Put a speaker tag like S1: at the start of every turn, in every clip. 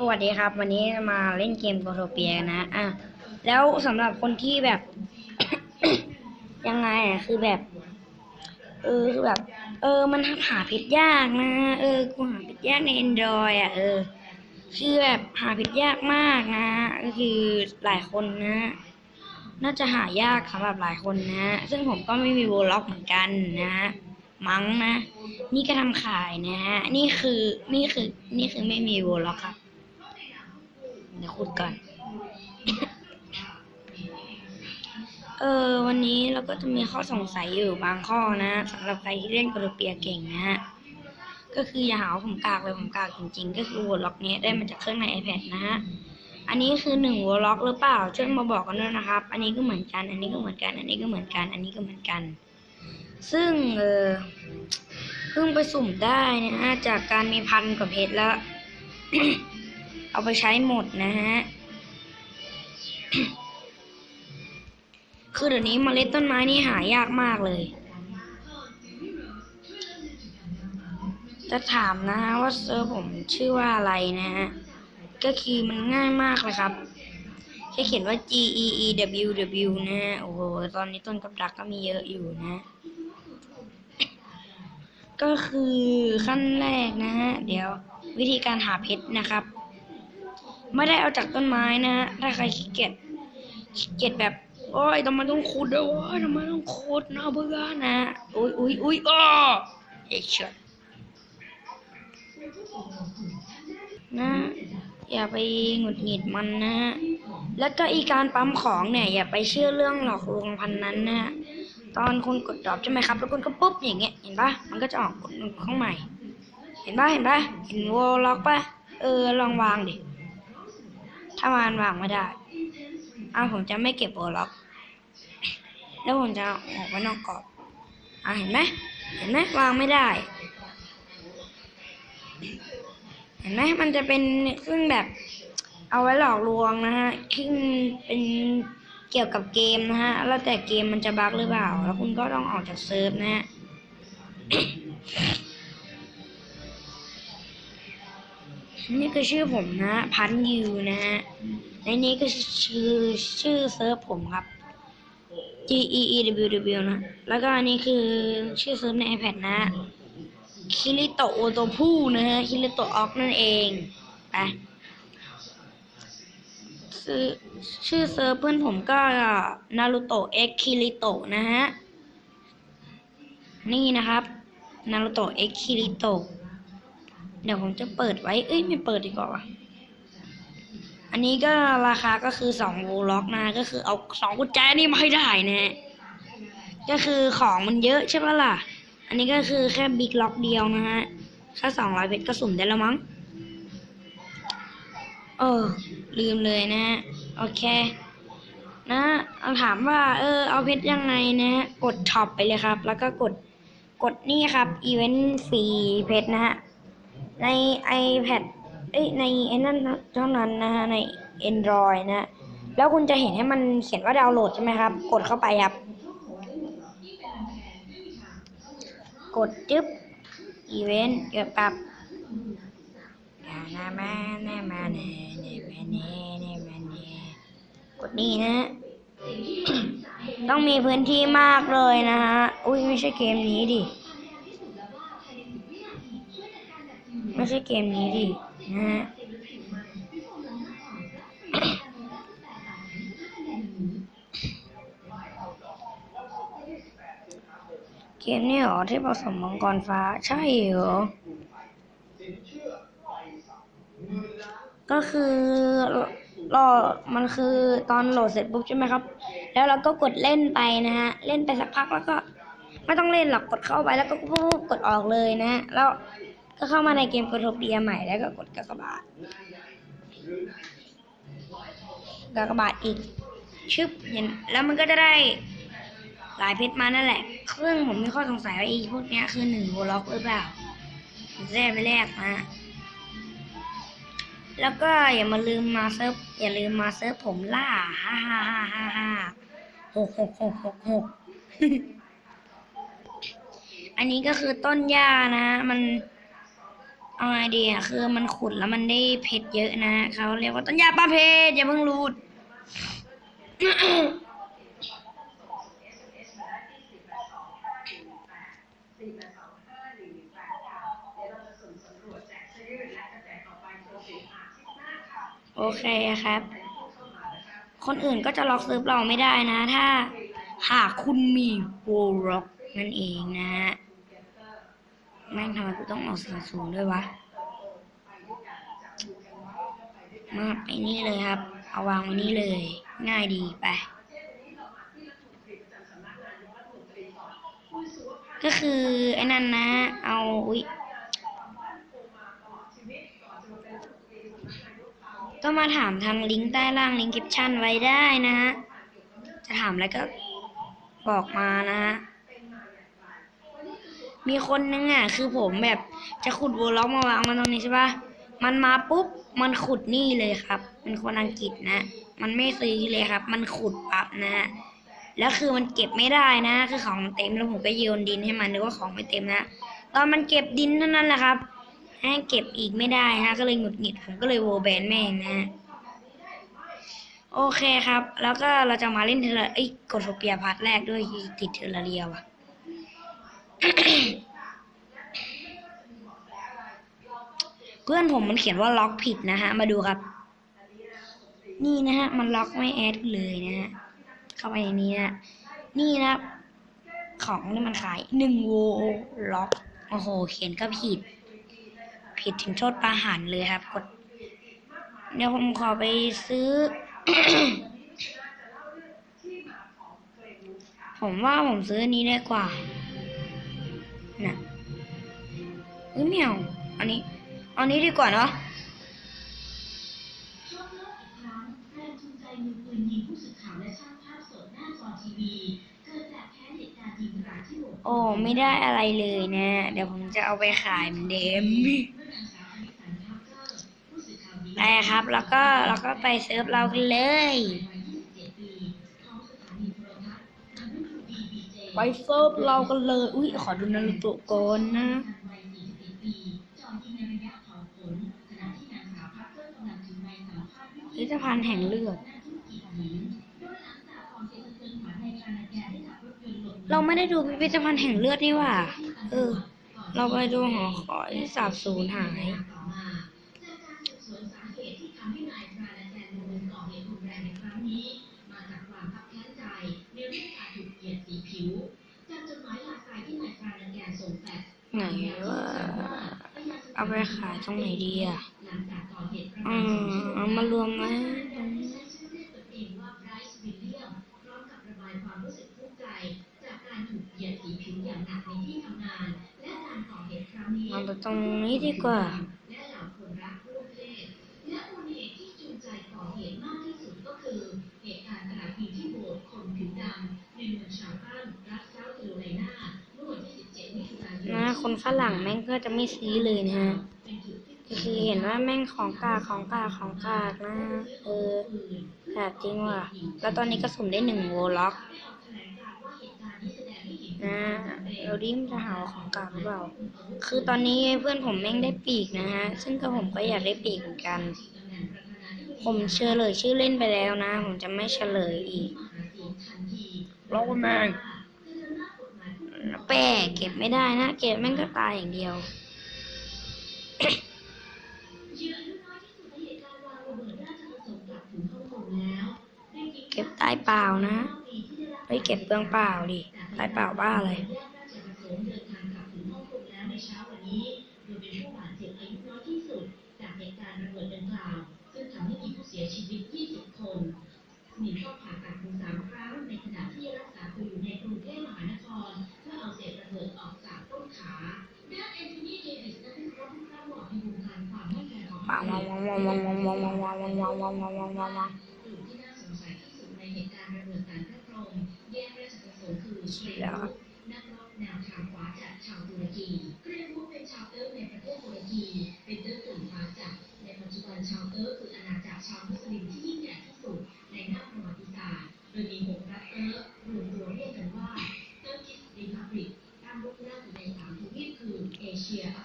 S1: สวัสดีครับ วันนี้มาเล่นเกมโกโทเปียนะ อะ แล้วสำหรับคนที่แบบ ยังไงอะคือแบบ เออคือแบบ เออ มันหาผิดยากนะ เออกูหาผิดยากใน Android อะเออ คือแบบหาผิดยากมากนะ ก็คือหลายคนนะ น่าจะหายากสำหรับหลายคนนะ ซึ่งผมก็ไม่มีโวล็อกเหมือนกันนะมั้งนะ นี่ก็ทำขายนะฮะนี่คือนี่คือนี่คือไม่มีโวล็อกครับ เดี๋ยวขุดก่อนเออ วันนี้เราก็จะมีข้อสงสัยอยู่บางข้อนะสำหรับใครที่เล่นกระเปียเก่งนะฮะก็คืออย่าหาว่าผมกากเลยผมกากจริงๆ ก็คือวอลล็อกนี้ได้มาจากเครื่องใน iPad นะฮะอันนี้คือหนึ่งวอลล็อกหรือเปล่าช่วยมาบอกกันด้วยนะครับ อันนี้ก็เหมือนกัน อันนี้ก็เหมือนกัน อันนี้ก็เหมือนกัน อันนี้ก็เหมือนกัน ซึ่งเออเพิ่งไปสุ่มได้นะฮะจากการมีพันกว่าเพชรแล้ว เอาไปใช้หมดนะฮะ คือเดี๋ยวนี้เมล็ดต้นไม้นี่หายากมากเลย จะถามนะฮะว่าเซิร์ฟผมชื่อว่าอะไรนะฮะ ก็คือมันง่ายมากเลยครับแค่เขียนว่า G E E W W นะฮะ โอ้โห ตอนนี้ต้นกับดักก็มีเยอะอยู่นะก็คือขั้นแรกนะฮะ เดี๋ยววิธีการหาเพชรนะครับ ไม่ได้เอาจากต้นไม้นะฮะถ้าใครขี้เกียจขี้เกียจแบบโอ้ยทำไมต้องขุดด้วยวะทำไมต้องขุดนะเบื่อนะอุ้ยอุ้ยอุ้ยอ้อเอ้เชิดนะอย่าไปหงุดหงิดมันนะฮะแล้วก็อีการปั๊มของเนี่ย อย่าไปเชื่อเรื่องหลอกลวงพันนั้นนะฮะตอนคุณกดดรอปใช่ไหมครับ แล้วคุณก็ปุ๊บอย่างเงี้ยเห็นปะมันก็จะออกกดข้างใหม่ เห็นปะเห็นปะเห็นวอลล็อกปะเออลองวางดิ ถ้ามันวางไม่ได้อะผมจะไม่เก็บวอลล็อกแล้วผมจะออกไปนอกกรอบอะเห็นไหมเห็นไหมวางไม่ได้ เห็นไหมมันจะเป็นซึ่งแบบเอาไว้หลอกลวงนะฮะซึ่งเป็นเกี่ยวกับเกมนะฮะ แล้วแต่เกมมันจะบั๊กหรือเปล่า แล้วคุณก็ต้องออกจากเซิร์ฟนะฮะ นี่คือชื่อผมนะพันยูนะฮะในนี้ก็ชื่อชื่อเซิร์ฟผมครับ G E E W W นะ แล้วก็อันนี้คือชื่อเซิร์ฟใน iPad นะคิริโตะโอโตพูนะฮะคิริโตะออกนั่นเองไปชื่อชื่อเซิร์ฟเพื่อนผมก็นารูโตะเอ็กคิริโตะนะฮะ นี่นะครับนารูโตะเอ็กคิริโตะ เดี๋ยวผมจะเปิดไว้ เอ้ยไม่เปิดดีกว่าอันนี้ก็ราคาก็คือสองโวล็อกนะ ก็คือเอาสองกุญแจนี่มาให้ได้นะฮะก็คือของมันเยอะใช่ปะล่ะ อันนี้ก็คือแค่บิ๊กล็อกเดียวนะฮะแค่สองร้อยเพชรก็สุ่มได้แล้วมั้ง เออ ลืมเลยนะฮะ โอเค นะเอาถามว่า เออ เอาเพชรยังไงนะฮะ กดช็อปไปเลยครับ แล้วก็กด กดนี่ครับ อีเวนต์ฟรีเพชรนะฮะ ใน iPad เอ้ยในไอ้นั่นเท่านั้นนะฮะใน Android นะฮะแล้วคุณจะเห็นให้มันเขียนว่าดาวน์โหลดใช่ไหมครับ กดเข้าไปครับ กดจึ๊บอีเวนต์เกี่ยวกับนามาแน่มาแน่แน่มาแน่แน่มาแน่กดนี่นะ ต้องมีพื้นที่มากเลยนะฮะ อุ้ยไม่ใช่เกมนี้ดิ ไม่ใช่เกมนี้ดินะฮะเกมนี้เหรอที่ผสมมังกรฟ้าใช่เหรอ ก็คือรอมันคือตอนโหลดเสร็จปุ๊บใช่ไหมครับ แล้วเราก็กดเล่นไปนะฮะ เล่นไปสักพักแล้วก็ ไม่ต้องเล่นหรอกกดเข้าไปแล้วก็ปุ๊บกดออกเลยนะฮะแล้ว ก็เข้ามาในเกมกดโทเปียใหม่แล้วก็กดกากบาทกากบาทอีกชึบเห็นแล้วมันก็จะได้หลายเพชรมานั่นแหละซึ่งผมมีข้อสงสัยว่าไอีพวกเนี้ยคือหนึ่งโวล็อกหรือเปล่าผมจะได้ไปแลกมาแล้วก็อย่ามาลืมมาเซิร์ฟอย่าลืมมาเซิร์ฟผมล่าฮ่าฮ่าฮ่าฮ่าฮ่าหกหกหกหกหกอันนี้ก็คือต้นหญ้านะ มัน เอาไงดีอะคือมันขุดแล้วมันได้เพชรเยอะนะเขาเรียกว่าต้นยาปลาเพชรอย่าเพิ่งรูดโอเคครับ คนอื่นก็จะล็อกซิร์ฟเราไม่ได้นะ ถ้าหากคุณมีโวล็อกนั่นเองนะฮะ แม่งทำไมกูต้องเอาเสียงสูงด้วยวะ มาไอ้นี่เลยครับ เอาวางไว้นี่เลย ง่ายดีไป ก็คือไอ้นั่นนะ เอา อุ๊ยก็มาถามทางลิงก์ใต้ล่างลิงก์คริปชั่นไว้ได้นะฮะ จะถามอะไรก็บอกมานะฮะ มีคนนึงอะคือผมแบบจะขุดวัวล็อกมาวางมันตรงนี้ใช่ปะมันมาปุ๊บมันขุดนี่เลยครับเป็นคนอังกฤษนะ มันไม่ซื้อเลยครับ มันขุดปั๊บนะฮะแล้วคือมันเก็บไม่ได้นะ คือของเต็มแล้วผมก็โยนดินให้มันนึกว่าของไม่เต็มนะตอนมันเก็บดินเท่านั้นแหละครับให้เก็บอีกไม่ได้ฮะ ก็เลยหงุดหงิดผมก็เลยโวแบนแม่งนะฮะโอเคครับ แล้วก็เราจะมาเล่นเทอร์เอ้กดโทเปียพาร์ทแรกด้วยติดเทอร์เรียว่ะ เพื่อนผมมันเขียนว่าล็อกผิดนะฮะ มาดูครับ นี่นะฮะ มันล็อกไม่แอดเลยนะฮะ เข้าไปในนี้นะ นี่นะ ของที่มันขายหนึ่งโวล็อกโอ้โห เขียนก็ผิด ผิดถึงโทษประหารเลยครับ กด เดี๋ยวผมขอไปซื้อ ผมว่าผมซื้อนนี้ได้กว่า นะเอ้ยแมวอันนี้อันนี้ดีกว่าเนาะ
S2: โอ้
S1: ไม่ได้อะไรเลยนะ เดี๋ยวผมจะเอาไปขายเหมือนเดิมไปครับ แล้วก็แล้วก็ไปเซิร์ฟเรากัเลย ไปเซิร์ฟเรากันเลย อุ้ยขอดูนารูโตก่อนนะ
S2: พิ
S1: พิธภัณฑ์แห่งเลือด
S2: เรา
S1: ไม่ได้ดูพิพิธภัณฑ์แห่งเลือดนี่ว่า เออ เราไปดูหอคอยสาบสูญหาย ไปขายตรงไหนดีอะ
S2: อืม
S1: เอามารวมไห
S2: มตรนี้
S1: ไปตรงนี้ดีกว่า
S2: คน
S1: ฝรั่งแม่งก็จะไม่ซื้อเลยนะฮะก็คือเห็นว่าแม่งของกากของกากของกากนะเออ
S2: ปืน
S1: กากจริงว่ะ แล้วตอนนี้ก็สุ่มได้หนึ่งโวล็อก
S2: นะ
S1: เราดิมจะหาของกากหรือเปล่า คือตอนนี้เพื่อนผมแม่งได้ปีกนะฮะ ซึ่งก็ผมก็อยากได้ปีกเหมือนกัน ผมเชื่อเลยชื่อเล่นไปแล้วนะ ผมจะไม่เฉลยอีกร้องแม่ง แปะเก็บไม่ได้นะ เก็บแม่งก็ตายอย่างเดียวเก็บตายเปล่านะไม่เก็บเปลืองเปล่าดิตายเปล่าบ้าอะไร
S2: หนีเข้า งวงงงงงงงงงงงงนักรบแนวทางขวาจากชาวตุรกีเรียกว่เป็นชาวเติร์กในประเทศตุรกีเป็นเติร์กกลุ่มฟ้าจัดในปัจจุบันชาวเติร์กคืออาณาจักรชาวมุสลิมที่ยิ่งใหญ่ที่สุดในหน้าประวัติศาสตร์โดยมีหกรัฐเติร์กรวมตัวเรียกกันว่าเติร์กิสรีพับลิกตั้นท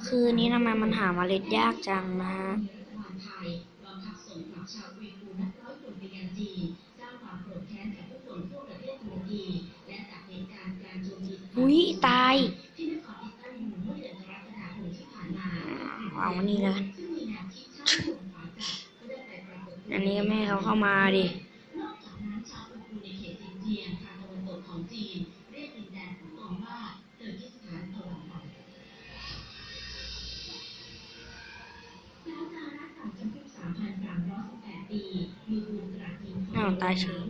S2: คือ
S1: นี้ทำไมมันหาเมล็ดยากจังนะฮะ
S2: อุ้ยตา
S1: ย
S2: เอา
S1: งวันนี้แล้อันนี้ก็แม่เขาเข้ามาดิ
S2: น่าตายเฉ
S1: ย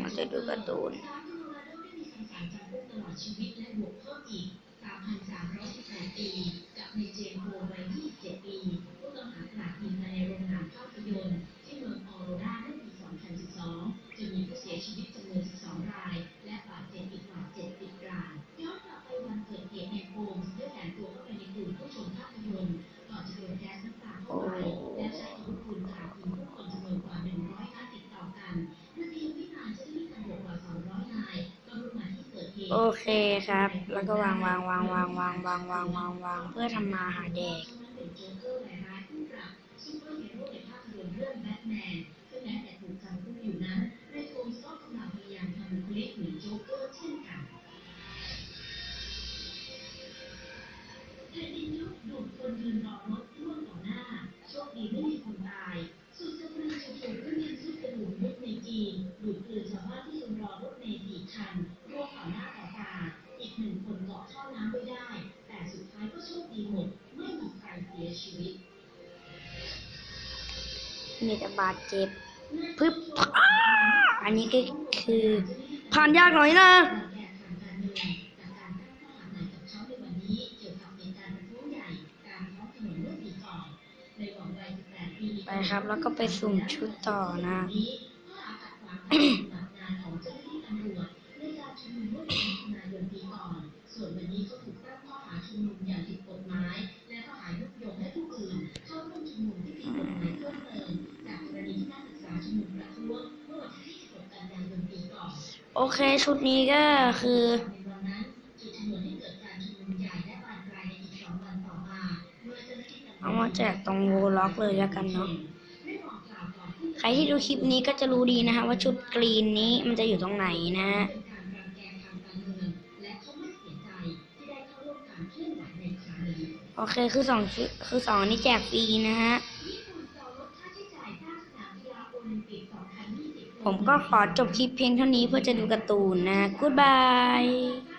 S2: เรา
S1: จะดูการ์ตูน
S2: ชีวิตและบวกเพิ่มอีก 3,318 ปี กับในเจมโฮวัย27 ปี ผู้ต้องหาขนาดยิงในโรงงานังภาพยนตร์ที่เมืองออโรราเมื่อปี 2012จะมีผู้เสียชีวิตจำนวน 12 ราย และบาดเจ็บอีกกว่า 70 ราย ย้อนกลับไปวันเกิดเหตุในโฮมส์ได้แสงตัวเข้าไปในกลุ่มผู้ชมภาพยนตร์ ครั
S1: บ แล้วก็วางวางวางวางวางวางวางวางวางเพื่อทำมาหาเด็ก
S2: แผ่ดินยุบดูดคนยืนรอรถีวิต มีแต่
S1: บาดเจ็บปึ๊บอันนี้ก็คือ ผ่านยากหน่อยนะไปครับ แล้วก็ไปสุ่มชุดต่อนะ
S2: ส่วนวันนี้ก็ถูกตั้งข้อหาชุมนุมอย่างผิด
S1: โอเคชุดนี้ก็คือ
S2: เอามา
S1: แจกตรงโวล็อกเลยแล้วกันเนาะใครที่ดูคลิปนี้ก็จะรู้ดีนะคะว่าชุดกรีนนี้มันจะอยู่ตรงไหนนะ
S2: ฮะ
S1: โอเคคือสองคือสองนี่แจกฟรีนะฮะ ผมก็ขอจบคลิปเพียงเท่านี้เพื่อจะดูการ์ตูนนะ Goodbye